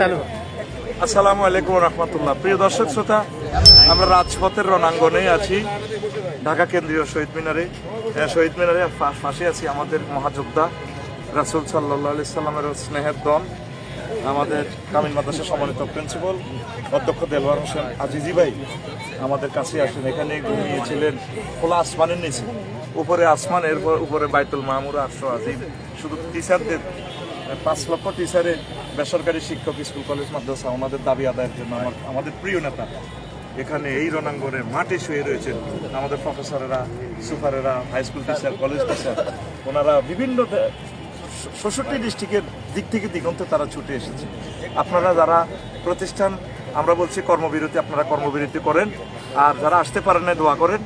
আসসালামু আলাইকুম রহমতুল্লাহ। প্রিয় দর্শক শ্রোতা আমরা রাজপথের রণাঙ্গনে আছি ঢাকা কেন্দ্রীয় শহীদ মিনারে। আহ, শহীদ মিনারে পাশে আছি আমাদের মহাযোদ্ধা রাসুল সাল্লাহ সাল্লামের স্নেহের দন আমাদের কামিল মাদ্রাসা সম্মানিত প্রিন্সিপাল অধ্যক্ষ দেলওয়ার হোসেন আজিজি ভাই আমাদের কাছে আসেন। এখানে ঘুমিয়েছিলেন খোলা আসমানের নিচে। উপরে আসমান এরপর উপরে বাইতুল মামুর আটশো আজিম। শুধু টিচারদের পাঁচ লক্ষ টিচারে বেসরকারি শিক্ষক স্কুল, কলেজ, মাদ্রাসা ওনাদের দাবি আদায়ের জন্য আমার, আমাদের প্রিয় নেতা। এখানে এই রণাঙ্গনের মাঠে শুয়ে রয়েছেন আমাদের প্রফেসরেরা সুপারেরা high school teacher college teacher ওনারা বিভিন্ন ষষ্ঠটি ডিস্ট্রিক্টের দিক থেকে দিগন্তে তারা ছুটে এসেছে। আপনারা যারা প্রতিষ্ঠান, আমরা বলছি কর্মবিরতি, আপনারা কর্মবিরতি করেন। আর যারা আসতে পারেন না, দোয়া করেন।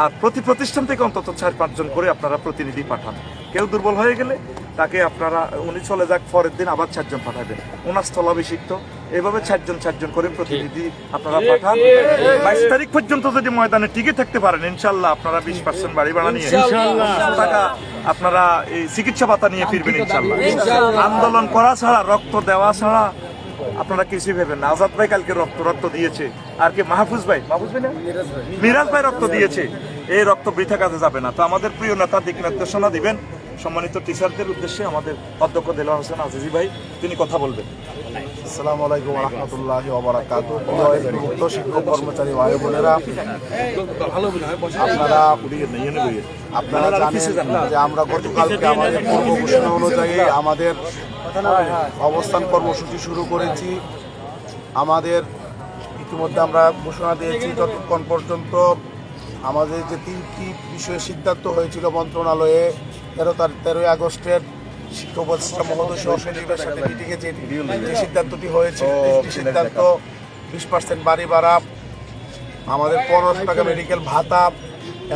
আর প্রতি প্রতিষ্ঠান থেকে অন্তত চার পাঁচজন করে আপনারা প্রতিনিধি পাঠান। কেউ দুর্বল হয়ে গেলে তাকে আপনারা উনি চলে যাক পরের দিন আবার চারজন পাঠাবেন। ওনার স্থলাভিষিক্ত। এইভাবে চারজন চারজন করে প্রতিনিধি আপনারা পাঠান। বাইশ তারিখ পর্যন্ত যদি ময়দানে টিকে থাকতে পারেন ইনশাল্লাহ আপনারা বিশ পার্সেন্ট বাড়ি ভাড়া নিয়ে টাকা আপনারা এই চিকিৎসা ভাতা নিয়ে ফিরবেন ইনশাল্লাহ আন্দোলন করা ছাড়া রক্ত দেওয়া ছাড়া আপনারা কিছু ভেবেন না। আজাদ ভাই কালকে রক্ত রক্ত দিয়েছে। আর কি মাহফুজ ভাই? মাহফুজ ভাই না? মিরাজ ভাই রক্ত দিয়েছে। এই রক্ত বৃথা কাজে যাবে না। তো আমাদের প্রিয় নেতা দিক নির্দেশনা দিবেন। সম্মানিত টিচারদের উদ্দেশ্যে আমাদের অধ্যক্ষ দেলোয়ার হোসেন আজিজি ভাই, তিনি কথা বলবেন। আসসালামু আলাইকুম রহমতুল্লাহ ওবরাকাত মুক্ত শিক্ষক কর্মচারী ভাই বোনেরা, আপনারা আপনারা জানেন যে আমরা গতকালকে আমাদের কর্ম ঘোষণা অনুযায়ী আমাদের অবস্থান কর্মসূচি শুরু করেছি। আমাদের ইতিমধ্যে আমরা ঘোষণা দিয়েছি, যতক্ষণ পর্যন্ত আমাদের যে তিনটি বিষয়ে সিদ্ধান্ত হয়েছিল মন্ত্রণালয়ে তেরো তারিখ তেরোই আগস্টের শিক্ষক মহোদয় সচিবের সাথে মিটিংয়ে যে যে সিদ্ধান্তটি হয়েছে সিদ্ধান্ত বিশ পার্সেন্ট বাড়ি ভাড়া আমাদের পনেরোশো টাকা মেডিকেল ভাতা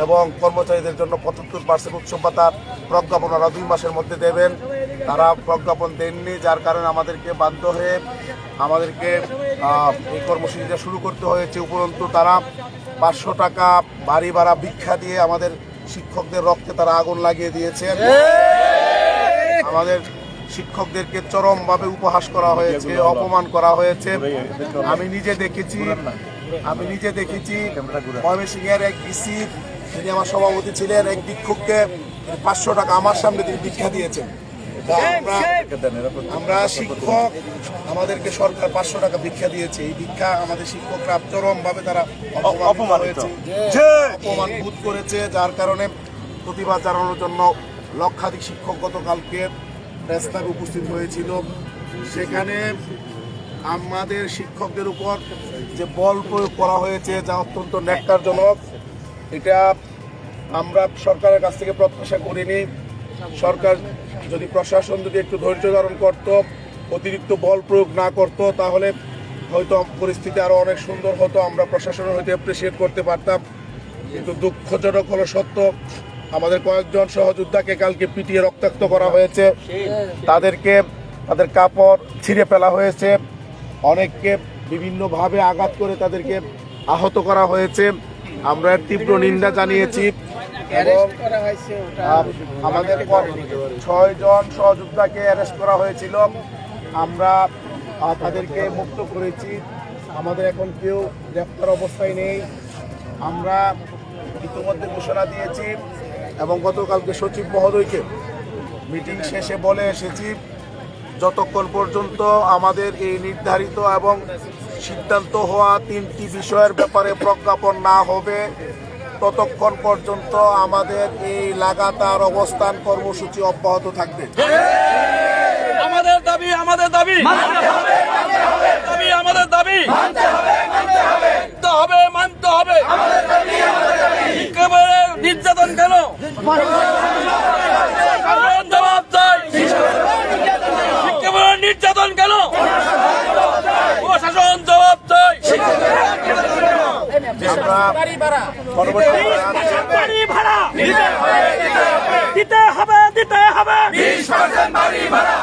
এবং কর্মচারীদের জন্য পঁচাত্তর পার্সেন্ট উৎসব ভাতা প্রজ্ঞাপন ওরা দুই মাসের মধ্যে দেবেন। তারা প্রজ্ঞাপন দেননি যার কারণে আমাদেরকে বাধ্য হয়ে আমাদেরকে এই কর্মসূচিটা শুরু করতে হয়েছে। উপরন্তু তারা পাঁচশো টাকা বাড়ি ভাড়া ভিক্ষা দিয়ে আমাদের শিক্ষকদের রক্তে তারা আগুন লাগিয়ে দিয়েছেন আমাদের শিক্ষকদেরকে চরমভাবে উপহাস করা হয়েছে, অপমান করা হয়েছে। আমি নিজে দেখেছি, আমি নিজে দেখেছি, ময়মনসিংহের এক ডিসি তিনি আমার সভাপতি ছিলেন, এক ভিক্ষুককে পাঁচশো টাকা আমার সামনে তিনি ভিক্ষা দিয়েছেন। আমরা শিক্ষক আমাদেরকে সরকার পাঁচশো টাকা ভিক্ষা দিয়েছে। এই ভিক্ষা আমাদের শিক্ষকরা চরমভাবে তারা অপমানিত। হয়েছে। অপমান বোধ করেছে যার কারণে প্রতিবাদ জানানোর জন্য লক্ষাধিক শিক্ষক গতকালকে প্রেস ক্লাবে উপস্থিত হয়েছিল। সেখানে আমাদের শিক্ষকদের উপর যে বল প্রয়োগ করা হয়েছে যা অত্যন্ত ন্যাক্কারজনক এটা আমরা সরকারের কাছ থেকে প্রত্যাশা করিনি। সরকার যদি প্রশাসন যদি একটু ধৈর্য ধারণ করত, অতিরিক্ত বল প্রয়োগ না করত, তাহলে হয়তো পরিস্থিতি আরও অনেক সুন্দর হতো, আমরা প্রশাসনের হয়তো অ্যাপ্রিসিয়েট করতে পারতাম। কিন্তু দুঃখজনক হলো সত্য, আমাদের কয়েকজন সহযোদ্ধাকে কালকে পিটিয়ে রক্তাক্ত করা হয়েছে। তাদেরকে, তাদের কাপড় ছিঁড়ে ফেলা হয়েছে। অনেককে বিভিন্নভাবে আঘাত করে তাদেরকে আহত করা হয়েছে। আমরা তীব্র নিন্দা জানিয়েছি। আমাদের ছয় জন সহযোদ্ধাকে অ্যারেস্ট করা হয়েছিল। আমরা তাদেরকে মুক্ত করেছি। আমাদের এখন কেউ গ্রেপ্তার অবস্থায় নেই। আমরা ইতিমধ্যে ঘোষণা দিয়েছি এবং গতকালকে সচিব মহোদয়কে মিটিং শেষে বলে এসেছি যতক্ষণ পর্যন্ত আমাদের এই নির্ধারিত এবং সিদ্ধান্ত হওয়া তিনটি বিষয়ের ব্যাপারে প্রজ্ঞাপন না হবে ততক্ষণ পর্যন্ত আমাদের এই লাগাতার অবস্থান কর্মসূচি অব্যাহত থাকবে। আমাদের দাবি আমাদের দাবি। দাবি আমাদের দাবি। মানতে হবে মানতে হবে। একেবারে নির্যাতন কেন? জবাব চাই। একেবারে নির্যাতন কেন? প্রশাসন জবাব চাই। দিতে হবে দিতে হবে।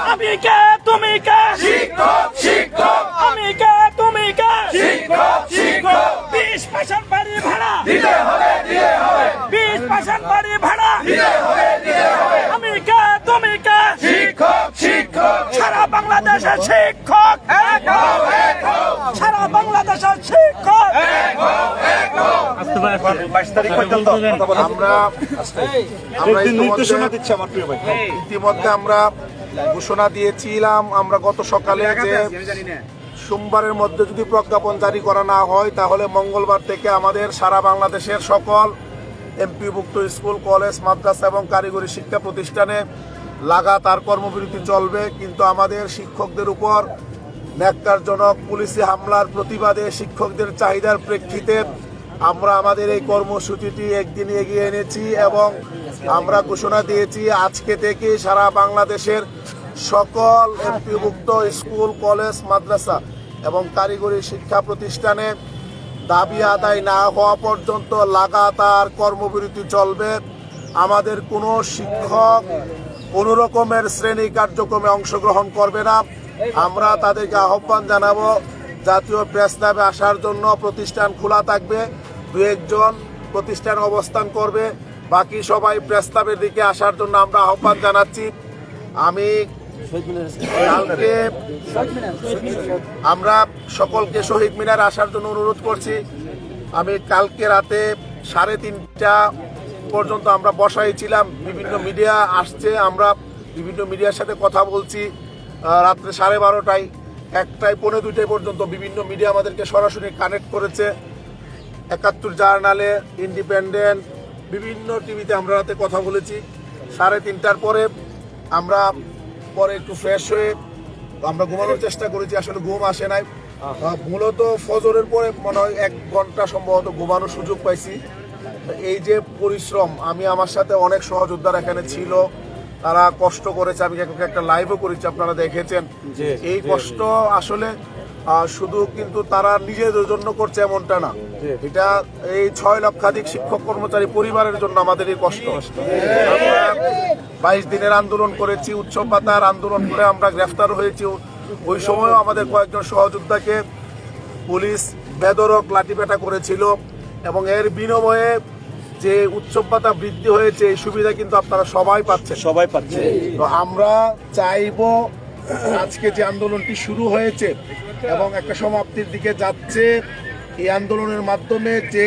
আমি কে তুমি কে? শিক্ষক শিক্ষক আমি কে তুমি কে? শিক্ষক শিক্ষক বিশ পার্সেন্ট বাড়ি ভাড়া দিতে হবে দিতে হবে বিশ পার্সেন্ট বাড়ি ভাড়া দিতে হবে দিতে হবে আমি কে তুমি কে শিক্ষক। শিক্ষক সারা বাংলাদেশের শিক্ষক এক বাইশ তারিখ পর্যন্ত আমরা আমরা নির্দেশনা ইতিমধ্যে আমার প্রিয় ভাই। ইতিমধ্যে আমরা ঘোষণা দিয়েছিলাম আমরা গত সকালে যে সোমবারের মধ্যে যদি প্রজ্ঞাপন জারি করা না হয় তাহলে মঙ্গলবার থেকে আমাদের সারা বাংলাদেশের সকল এমপিভুক্ত স্কুল কলেজ মাদ্রাসা এবং কারিগরি শিক্ষা প্রতিষ্ঠানে লাগাতার কর্মবিরতি চলবে। কিন্তু আমাদের শিক্ষকদের উপর ন্যাক্কারজনক পুলিশি হামলার প্রতিবাদে শিক্ষকদের চাহিদার প্রেক্ষিতে আমরা আমাদের এই কর্মসূচিটি একদিন এগিয়ে এনেছি এবং আমরা ঘোষণা দিয়েছি আজকে থেকে সারা বাংলাদেশের সকল এমপিভুক্ত স্কুল, কলেজ, মাদ্রাসা এবং কারিগরি শিক্ষা প্রতিষ্ঠানে দাবি আদায় না হওয়া পর্যন্ত লাগাতার কর্মবিরতি চলবে। আমাদের কোনো শিক্ষক কোনো রকমের শ্রেণি কার্যক্রমে অংশগ্রহণ করবে না। আমরা তাদেরকে আহ্বান জানাব, জাতীয় প্রেস ক্লাবে আসার জন্য প্রতিষ্ঠান খোলা থাকবে। দু একজন প্রতিষ্ঠান অবস্থান করবে। বাকি সবাই প্রেস ক্লাবের দিকে আসার জন্য আমরা আহ্বান জানাচ্ছি। আমি কালকে আমরা সকলকে শহীদ মিনার আসার জন্য অনুরোধ করছি। আমি কালকে রাতে সাড়ে তিনটা পর্যন্ত আমরা বসাই ছিলাম। বিভিন্ন মিডিয়া আসছে, আমরা বিভিন্ন মিডিয়ার সাথে কথা বলছি। রাত্রে সাড়ে বারোটায়, একটায়, পৌনে দুইটায় পর্যন্ত বিভিন্ন মিডিয়া আমাদেরকে সরাসরি কানেক্ট করেছে। একাত্তর জার্নালে ইন্ডিপেন্ডেন্ট বিভিন্ন টিভিতে আমরা রাতে কথা বলেছি। সাড়ে তিনটার পরে আমরা পরে একটু ফ্রেশ হয়ে আমরা ঘুমানোর চেষ্টা করেছি আসলে ঘুম আসে নাই। মূলত ফজরের পরে মনে হয় এক ঘণ্টা সম্ভবত ঘুমানোর সুযোগ পাইছি। এই যে পরিশ্রম আমি আমার সাথে অনেক সহযোদ্ধারা এখানে ছিল তারা কষ্ট করেছে আমি একটা লাইভও করেছি আপনারা দেখেছেন। এই কষ্ট আসলে শুধু কিন্তু তারা নিজেদের জন্য করছে এমনটা না। এটা এই ছয় লক্ষাধিক শিক্ষক কর্মচারী পরিবারের জন্য আমাদের এই কষ্ট। বাইশ দিনের আন্দোলন করেছি উৎসব পাতার আন্দোলন করে আমরা গ্রেফতার হয়েছি। ওই সময়ও আমাদের কয়েকজন সহযোদ্ধাকে পুলিশ বেদরক লাঠিপেটা করেছিল এবং এর বিনিময়ে যে উৎসব পাতা বৃদ্ধি হয়েছে এই সুবিধা কিন্তু আপনারা সবাই পাচ্ছেন। সবাই পাচ্ছে তো আমরা চাইব আজকে যে আন্দোলনটি শুরু হয়েছে এবং একটা সমাপ্তির দিকে যাচ্ছে এই আন্দোলনের মাধ্যমে যে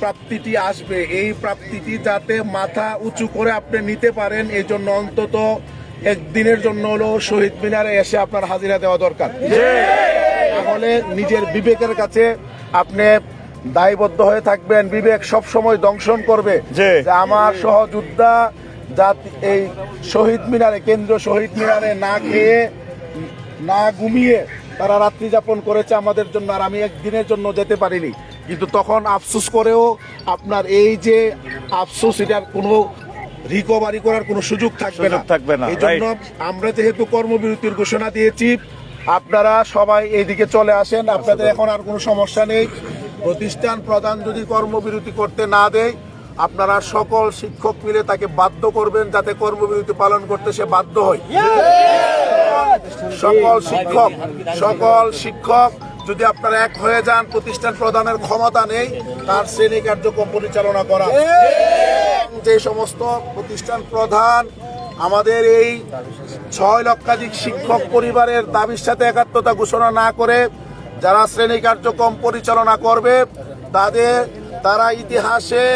প্রাপ্তিটি আসবে এই প্রাপ্তিটি যাতে মাথা উঁচু করে আপনি নিতে পারেন এই জন্য অন্তত একদিনের জন্য হলো শহীদ মিনারে এসে আপনার হাজিরা দেওয়া দরকার। তাহলে নিজের বিবেকের কাছে আপনি দায়বদ্ধ হয়ে থাকবেন বিবেক সব সময় দংশন করবে। যে আমার সহযোদ্ধা জাতি এই শহীদ মিনারে কেন্দ্র শহীদ মিনারে না খেয়ে না ঘুমিয়ে তারা রাত্রি যাপন করেছে আমাদের জন্য আর আমি একদিনের জন্য যেতে পারিনি। কিন্তু তখন আফসোস করেও আপনার এই যে আফসোস এটার কোনো রিকভারি করার কোনো সুযোগ থাকবে না। থাকবে না, এই জন্য আমরা যেহেতু কর্মবিরতির ঘোষণা দিয়েছি আপনারা সবাই এইদিকে চলে আসেন। আপনাদের এখন আর কোনো সমস্যা নেই। প্রতিষ্ঠান প্রধান যদি কর্মবিরতি করতে না দেয় আপনারা সকল শিক্ষক মিলে তাকে বাধ্য করবেন যাতে কর্মবিরতি পালন করতে সে বাধ্য হয়। সকল শিক্ষক সকল শিক্ষক, যদি আপনারা এক হয়ে যান, প্রতিষ্ঠান প্রদানের ক্ষমতা নেই, তার শ্রেণি কার্যক্রম পরিচালনা করা। যে সমস্ত প্রতিষ্ঠান প্রধান, আমাদের এই ছয় লক্ষাধিক শিক্ষক পরিবারের দাবির সাথে একাত্মতা ঘোষণা না করে যারা শ্রেণি কার্যক্রম পরিচালনা করবে, তাদের, তারা ইতিহাসে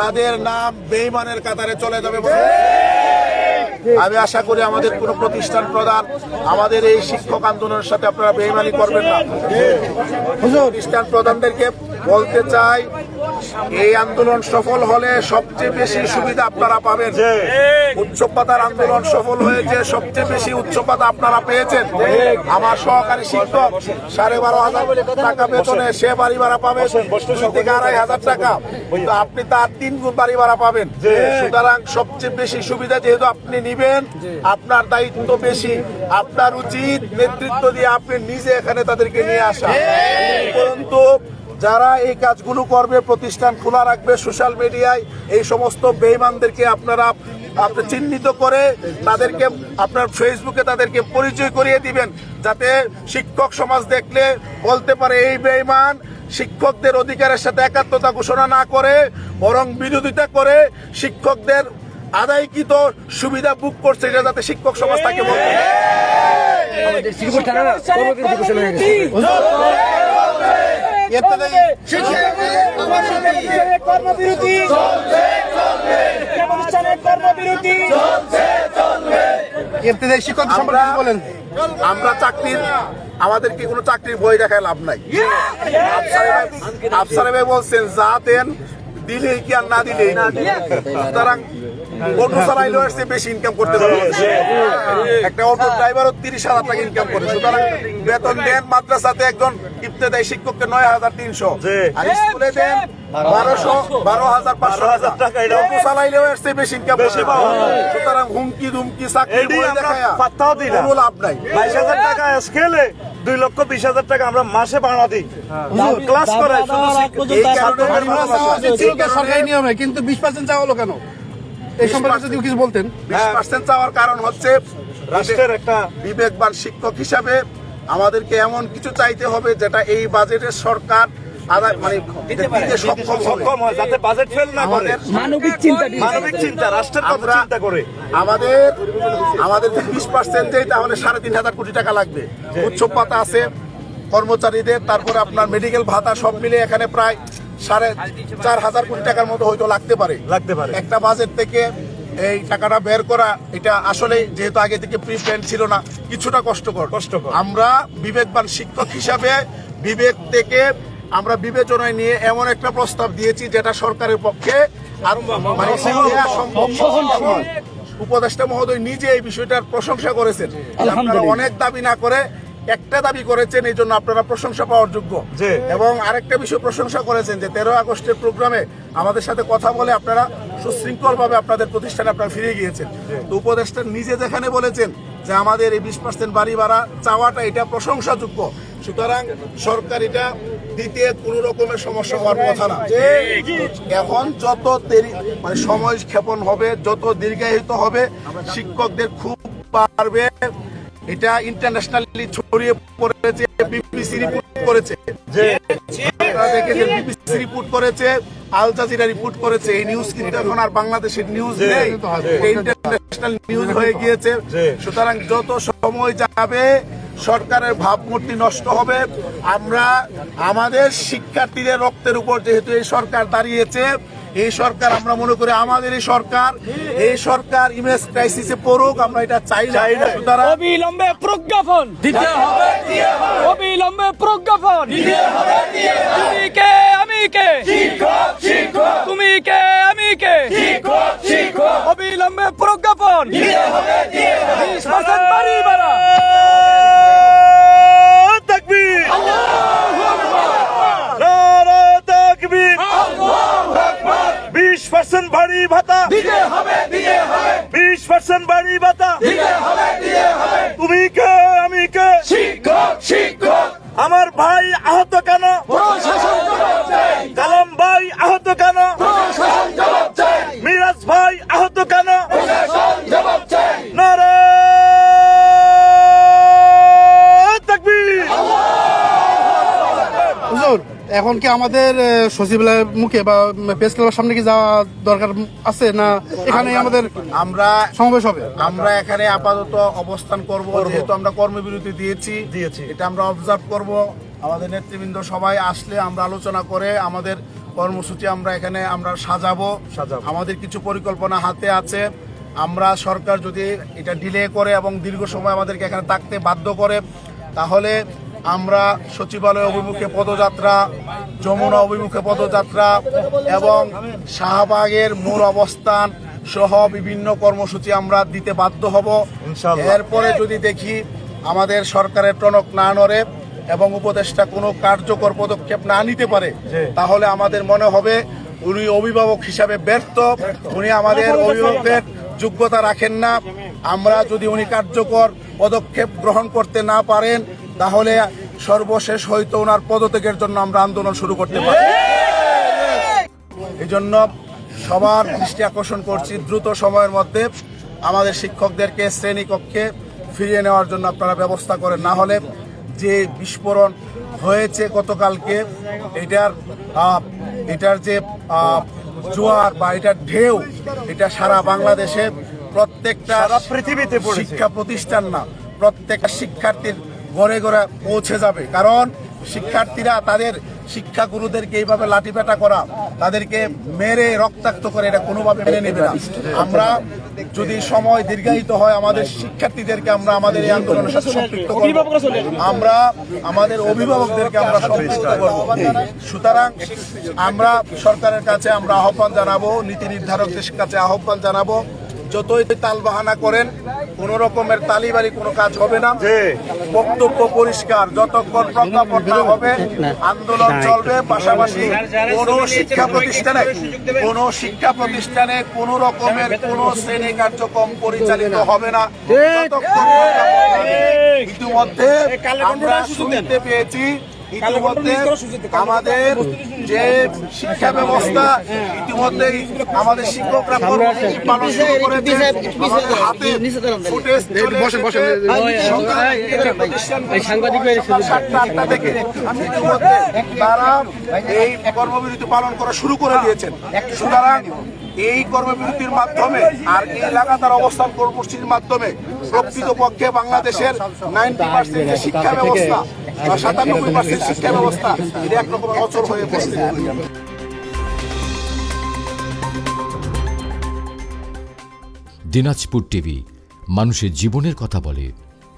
তাদের নাম বেইমানের কাতারে চলে যাবে আমি আশা করি আমাদের কোনো প্রতিষ্ঠান প্রধান আমাদের এই শিক্ষক আন্দোলনের সাথে আপনারা বেইমানি করবেন না। প্রতিষ্ঠান প্রধানদেরকে বলতে চাই এই আন্দোলন সফল হলে সবচেয়ে বেশি সুবিধা আপনারা পাবেন। উৎসব পাতার আন্দোলন সফল হয়েছে সবচেয়ে বেশি উৎসব পাতা আপনারা পেয়েছেন। আমার সহকারী শিক্ষক সাড়ে বারো হাজার টাকা বেতনে সে বাড়ি ভাড়া পাবেন থেকে আড়াই হাজার টাকা। কিন্তু আপনি তার তিন গুণ বাড়ি ভাড়া পাবেন সুতরাং সবচেয়ে বেশি সুবিধা যেহেতু আপনি নিবেন আপনার দায়িত্ব বেশি আপনার উচিত নেতৃত্ব দিয়ে আপনি নিজে এখানে তাদেরকে নিয়ে আসা। পরন্তু যারা এই কাজগুলো করবে প্রতিষ্ঠান খোলা রাখবে সোশ্যাল মিডিয়ায় এই সমস্ত বেইমানদেরকে আপনারা আপনি চিহ্নিত করে তাদেরকে আপনার ফেসবুকে তাদেরকে পরিচয় করিয়ে দিবেন যাতে শিক্ষক সমাজ দেখলে বলতে পারে এই বেইমান শিক্ষকদের অধিকারের সাথে একাত্মতা ঘোষণা না করে বরং বিরোধিতা করে শিক্ষকদের আদায়কৃত সুবিধা বুক করছে এটা যাতে শিক্ষক সমাজ তাকে বলতে পারে। কর্মবিরতি। প্রতিষ্ঠানের কর্মবিরতি? ইবতদায়ী শিক্ষক সম্পর্কে বলেন। আমরা চাকরির আমাদেরকে কোনো চাকরির বই দেখায় লাভ নাই। আফসারে ভাই- বলছেন যা দেন দিলেই কি আর না দিলেই কি। সুতরাং অটো চালাইলেও এর বেশি ইনকাম করতে পারবে একটা অটো ড্রাইভারও তিরিশ হাজার টাকা ইনকাম করে। সুতরাং বেতন দেন মাদ্রাসাতে একজন ইবতেদায়ী শিক্ষককে নয় হাজার তিনশো। আর স্কুলে দেন বারোশো বারো হাজার পাঁচশো 12,000 টাকা, চালাইলেও এর চেয়ে বেশি ইনকাম বেশি পাওয়া সুতরাং হুমকি দুমকি চাকরি এডি বই আমরা দেখায়া পাত্তাও দিই না। লাভ নাই। বাইশ হাজার টাকা স্কেলে দুই লক্ষ বিশ হাজার টাকা আমরা মাসে বাড়া দিই। ক্লাস করে শুধু শিক্ষক- এই কারণে ভাড়া চাওয়া উচিত ছিল কি সরকারি নিয়মে কিন্তু বিশ পার্সেন্ট চাওয়া হলো কেন? এই সম্পর্কে যদি কিছু বলতেন। বিশ পার্সেন্ট চাওয়ার কারণ হচ্ছে রাষ্ট্রের একটা বিবেকবান শিক্ষক হিসাবে আমাদেরকে এমন কিছু চাইতে হবে যেটা এই বাজেটের সরকার মানে সক্ষম সক্ষম হয় যাতে বাজেট ফেল না করে। মানবিক চিন্তা মানবিক চিন্তা রাষ্ট্রের কথা চিন্তা করে। আমাদের আমাদের বিশ পার্সেন্ট তাহলে সাড়ে তিন হাজার কোটি টাকা লাগবে। উৎসব পাতা আছে কর্মচারীদের তারপরে আপনার মেডিকেল ভাতা সব মিলে এখানে প্রায় সাড়ে চার হাজার কোটি টাকার মতো হয়তো লাগতে পারে। লাগতে পারে। একটা বাজেট থেকে এই টাকাটা বের করা এটা আসলে যেহেতু আগে থেকে প্রি প্ল্যান ছিল না কিছুটা কষ্টকর। কষ্টকর। আমরা বিবেকবান শিক্ষক হিসাবে বিবেক থেকে আমরা বিবেচনায় নিয়ে এমন একটা প্রস্তাব দিয়েছি যেটা সরকারের পক্ষে মানে উপদেষ্টা মহোদয় নিজে এই বিষয়টার প্রশংসা করেছেন। অনেক দাবি না করে একটা দাবি করেছেন এই জন্য আপনারা প্রশংসা পাওয়ার যোগ্য। এবং আরেকটা বিষয় প্রশংসা করেছেন যে তেরো আগস্টের প্রোগ্রামে আমাদের সাথে কথা বলে আপনারা সুশৃঙ্খল ভাবে আপনাদের প্রতিষ্ঠানে আপনারা ফিরে গিয়েছেন। তো উপদেষ্টা নিজে যেখানে বলেছেন যে আমাদের এই বিশ পার্সেন্ট বাড়ি ভাড়া চাওয়াটা এটা প্রশংসাযোগ্য। সুতরাং সরকার এটা দিতে কোনো রকমের সমস্যা হওয়ার কথা না। এখন যত দেরি মানে সময় ক্ষেপণ হবে যত দীর্ঘায়িত হবে শিক্ষকদের খুব পারবে এটা ইন্টারন্যাশনালি ছড়িয়ে পড়েছে বিবিসি রিপোর্ট করেছে। দেখেছেন বিবিসি রিপোর্ট করেছে আল জাজিরা রিপোর্ট করেছে। এই নিউজ কিন্তু এখন আর বাংলাদেশের নিউজ নেই। ইন্টারন্যাশনাল নিউজ হয়ে গিয়েছে। সুতরাং যত সময় যাবে সরকারের ভাবমূর্তি নষ্ট হবে। আমরা আমাদের শিক্ষার্থীদের রক্তের উপর যেহেতু এই সরকার দাঁড়িয়েছে এই সরকার আমরা মনে করি আমাদের এই সরকার এই সরকার ইমেজ ক্রাইসিসে পড়ুক আমরা এটা চাই না। সুতরাং অবিলম্বে প্রজ্ঞাপন। দিতে হবে অবিলম্বে প্রজ্ঞাপন। দিতে হবে তুমি কে আমি কে? শিক্ষক শিক্ষক। তুমি কে আমি কে? শিক্ষক শিক্ষক। অবিলম্বে প্রজ্ঞাপন। দিতে হবে দিয়ে হবে। 20% বাড়ি বাড়া তাকবীর নারে তাকবীর বিশ পার্সেন্ট বাড়ি ভাতা দিতে হবে দিতে হবে। বিশ পার্সেন্ট বাড়ি ভাতা দিতে হবে দিতে হবে। তুমি কে আমি কে? শিক্ষক শিক্ষক। আমার ভাই আহত কেন? প্রশাসন জবাব চাই। কালাম ভাই আহত কেন? প্রশাসন জবাব চাই। মিরাজ ভাই আহত কেন প্রশাসন জবাব চাই নারে তাকবীর হুজুর এখন কি আমাদের সচিবালয়ের মুখে বা প্রেস ক্লাবের সামনে কি যাওয়া দরকার আছে না এখানে আমাদের আমরা সমাবেশ হবে? আমরা এখানে আপাতত অবস্থান করব যেহেতু আমরা কর্মবিরতি দিয়েছি দিয়েছি। এটা আমরা অবজার্ভ করব। আমাদের নেতৃবৃন্দ সবাই আসলে আমরা আলোচনা করে আমাদের কর্মসূচি আমরা এখানে আমরা সাজাবো। সাজাবো। আমাদের কিছু পরিকল্পনা হাতে আছে। আমরা সরকার যদি এটা ডিলে করে এবং দীর্ঘ সময় আমাদেরকে এখানে থাকতে বাধ্য করে তাহলে আমরা সচিবালয় অভিমুখে পদযাত্রা যমুনা অভিমুখে পদযাত্রা এবং শাহবাগের মূল অবস্থান সহ বিভিন্ন কর্মসূচি আমরা দিতে বাধ্য হব। এরপরে যদি দেখি আমাদের সরকারের টনক না নড়ে এবং উপদেষ্টা কোনো কার্যকর পদক্ষেপ না নিতে পারে তাহলে আমাদের মনে হবে উনি অভিভাবক হিসাবে ব্যর্থ। উনি আমাদের অভিভাবকের যোগ্যতা রাখেন না। আমরা যদি উনি কার্যকর পদক্ষেপ গ্রহণ করতে না পারেন তাহলে সর্বশেষ হয়তো ওনার পদত্যাগের জন্য আমরা আন্দোলন শুরু করতে পারি এই জন্য সবার দৃষ্টি আকর্ষণ করছি দ্রুত সময়ের মধ্যে আমাদের শিক্ষকদেরকে শ্রেণীকক্ষে ফিরিয়ে নেওয়ার জন্য আপনারা ব্যবস্থা করেন না হলে যে বিস্ফোরণ হয়েছে গতকালকে এটার এটার যে জোয়ার বা এটার ঢেউ এটা সারা বাংলাদেশে প্রত্যেকটা পৃথিবীতে। শিক্ষা প্রতিষ্ঠান না প্রত্যেকটা শিক্ষার্থীর ঘরে ঘরে পৌঁছে যাবে। কারণ শিক্ষার্থীরা তাদের শিক্ষাগুরুদেরকে এইভাবে লাঠিপেটা করা তাদেরকে মেরে রক্তাক্ত করে এটা কোনোভাবে মেনে নেবে না। আমরা যদি সময় দীর্ঘায়িত হয় আমাদের শিক্ষার্থীদেরকে আমরা আমাদের এই আন্দোলনের সাথে সম্পৃক্ত করব। আমরা আমাদের অভিভাবকদেরকে আমরা সম্পৃক্ত করব। সুতরাং আমরা সরকারের কাছে আমরা আহ্বান জানাব নীতি নির্ধারকদের কাছে আহ্বান জানাব। যতই তাল বাহানা করেন কোন রকমের তালিবাড়ি কোনো কাজ হবে না। বক্তব্য পরিষ্কার যতক্ষণ প্রজ্ঞাপন না হবে আন্দোলন চলবে। পাশাপাশি কোন শিক্ষা প্রতিষ্ঠানে কোন শিক্ষা প্রতিষ্ঠানে কোন রকমের কোন শ্রেণি কার্যক্রম পরিচালিত হবে না। ইতিমধ্যে আমরা শুনতে পেয়েছি ইতিমধ্যে আমাদের যে শিক্ষা ব্যবস্থা ইতিমধ্যেই আমাদের শিক্ষকরা কর্মসূচি পালন শুরু করেছে আমাদের হাতে ফুটেজ সাতটা থেকে ইতিমধ্যে তারা এই কর্মবিরতি পালন করা শুরু করে দিয়েছেন। সুতরাং এই কর্মবিরতির মাধ্যমে আর এই লাগাতার অবস্থান কর্মসূচির মাধ্যমে প্রকৃতপক্ষে বাংলাদেশের নাইনটি পার্সেন্ট শিক্ষা ব্যবস্থা বা সাতানব্বই পার্সেন্ট শিক্ষা ব্যবস্থা, এটা একরকম অচল হয়ে পড়ছে। দিনাজপুর টিভি, মানুষের জীবনের কথা বলে।